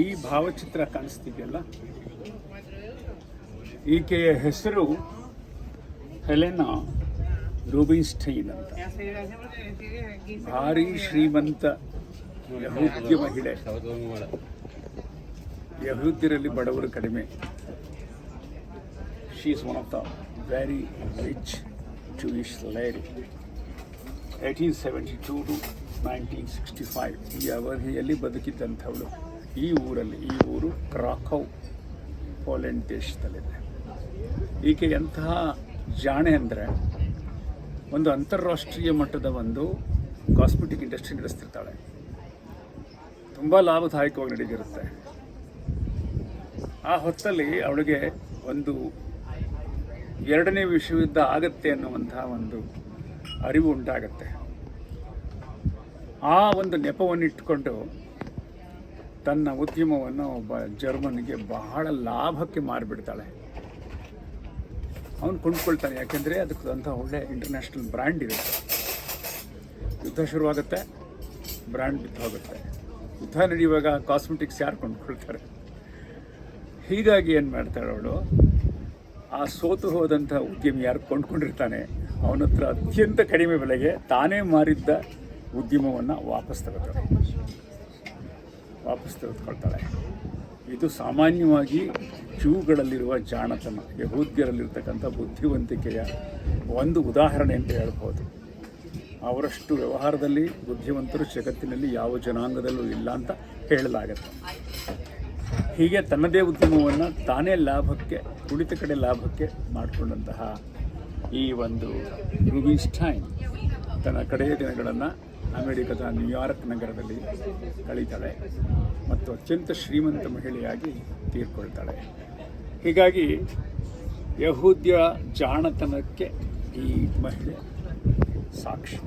ಈ ಭಾವಚಿತ್ರ ಕಾಣಿಸ್ತಿದೆಯಲ್ಲ? ಈಕೆಯ ಹೆಸರು ಹೆಲೆನಾ ರೂಬಿನ್ಸ್ಟೈನ್ ಅಂತ. ಭಾರಿ ಶ್ರೀಮಂತ ಯಹೂದ್ಯ ಮಹಿಳೆ. ಯಹೂದ್ಯರಲ್ಲಿ ಬಡವರು ಕಡಿಮೆ. She is one of the very rich Jewish lady eighteen seventy two to nineteen sixty five ಈ ಅವಧಿಯಲ್ಲಿ ಬದುಕಿದ್ದಂಥವಳು. ಈ ಊರಲ್ಲಿ, ಈ ಊರು ಕ್ರಾಕೌ ಪೋಲೆಂಡ್ ದೇಶದಲ್ಲಿದೆ ಈಕೆ ಎಂತಹ ಜಾಣೆ ಅಂದರೆ ಒಂದು ಅಂತಾರಾಷ್ಟ್ರೀಯ ಮಟ್ಟದ ಒಂದು ಕಾಸ್ಮೆಟಿಕ್ ಇಂಡಸ್ಟ್ರಿ ನಡೆಸ್ತಿರ್ತಾಳೆ. ತುಂಬ ಲಾಭದಾಯಕವಾಗಿ ನಡೆದಿರುತ್ತೆ. ಆ ಹೊತ್ತಲ್ಲಿ ಅವಳಿಗೆ ಒಂದು ಎರಡನೇ ವಿಶ್ವಯುದ್ಧ ಆಗತ್ತೆ ಅನ್ನುವಂತಹ ಒಂದು ಅರಿವು ಉಂಟಾಗತ್ತೆ. ಆ ಒಂದು ನೆಪವನ್ನು ಇಟ್ಕೊಂಡು ತನ್ನ ಉದ್ಯಮವನ್ನು ಒಬ್ಬ ಜರ್ಮನ್ಗೆ ಬಹಳ ಲಾಭಕ್ಕೆ ಮಾರಿಬಿಡ್ತಾಳೆ. ಅವನು ಕೊಂಡ್ಕೊಳ್ತಾನೆ, ಯಾಕೆಂದರೆ ಅದಕ್ಕೆ ಅಂತ ಒಳ್ಳೆ ಇಂಟರ್ನ್ಯಾಷನಲ್ ಬ್ರ್ಯಾಂಡ್ ಇರುತ್ತೆ ಯುದ್ಧ ಶುರುವಾಗುತ್ತೆ ಬ್ರ್ಯಾಂಡ್ ಬಿದ್ದು ಹೋಗುತ್ತೆ ಯುದ್ಧ ನಡೆಯುವಾಗ ಕಾಸ್ಮೆಟಿಕ್ಸ್ ಯಾರು ಕೊಂಡ್ಕೊಳ್ತಾರೆ? ಹೀಗಾಗಿ ಏನು ಮಾಡ್ತಾಳೆ ಅವಳು? ಆ ಸೋತು ಹೋದಂಥ ಉದ್ಯಮಿ ಯಾರು ಕೊಂಡ್ಕೊಂಡಿರ್ತಾನೆ, ಅವನ ಹತ್ರ ಅತ್ಯಂತ ಕಡಿಮೆ ಬೆಲೆಗೆ ತಾನೇ ಮಾರಿದ್ದ ಉದ್ಯಮವನ್ನು ವಾಪಸ್ ತಗೋತಾಳೆ. ವಾಪಸ್ ತೆಗೆದುಕೊಳ್ತಾಳೆ. ಇದು ಸಾಮಾನ್ಯವಾಗಿ ಜೂಗಳಲ್ಲಿರುವ ಜಾಣತನ, ಯಹೂದ್ಯರಲ್ಲಿರ್ತಕ್ಕಂಥ ಬುದ್ಧಿವಂತಿಕೆಯ ಒಂದು ಉದಾಹರಣೆ ಅಂತ ಹೇಳ್ಬೋದು. ಅವರಷ್ಟು ವ್ಯವಹಾರದಲ್ಲಿ ಬುದ್ಧಿವಂತರು ಜಗತ್ತಿನಲ್ಲಿ ಯಾವ ಜನಾಂಗದಲ್ಲೂ ಇಲ್ಲ ಅಂತ ಹೇಳಲಾಗತ್ತೆ. ಹೀಗೆ ತನ್ನದೇ ಉದ್ಯಮವನ್ನು ತಾನೇ ಲಾಭಕ್ಕೆ ಕುಳಿತ ಕಡೆ ಲಾಭಕ್ಕೆ ಮಾಡಿಕೊಂಡಂತಹ ಈ ಒಂದು ರೂಬಿನ್ಸ್ಟೈನ್ ತನ್ನ ಕಡೆಯ ದಿನಗಳನ್ನು ಅಮೆರಿಕದ ನ್ಯೂಯಾರ್ಕ್ ನಗರದಲ್ಲಿ ಕಳೀತಾಳೆ ಮತ್ತು ಅತ್ಯಂತ ಶ್ರೀಮಂತ ಮಹಿಳೆಯಾಗಿ ತೀರ್ಕೊಳ್ತಾಳೆ. ಹೀಗಾಗಿ ಯಹೂದ್ಯ ಜಾಣತನಕ್ಕೆ ಈ ಮಹಿಳೆ ಸಾಕ್ಷಿ.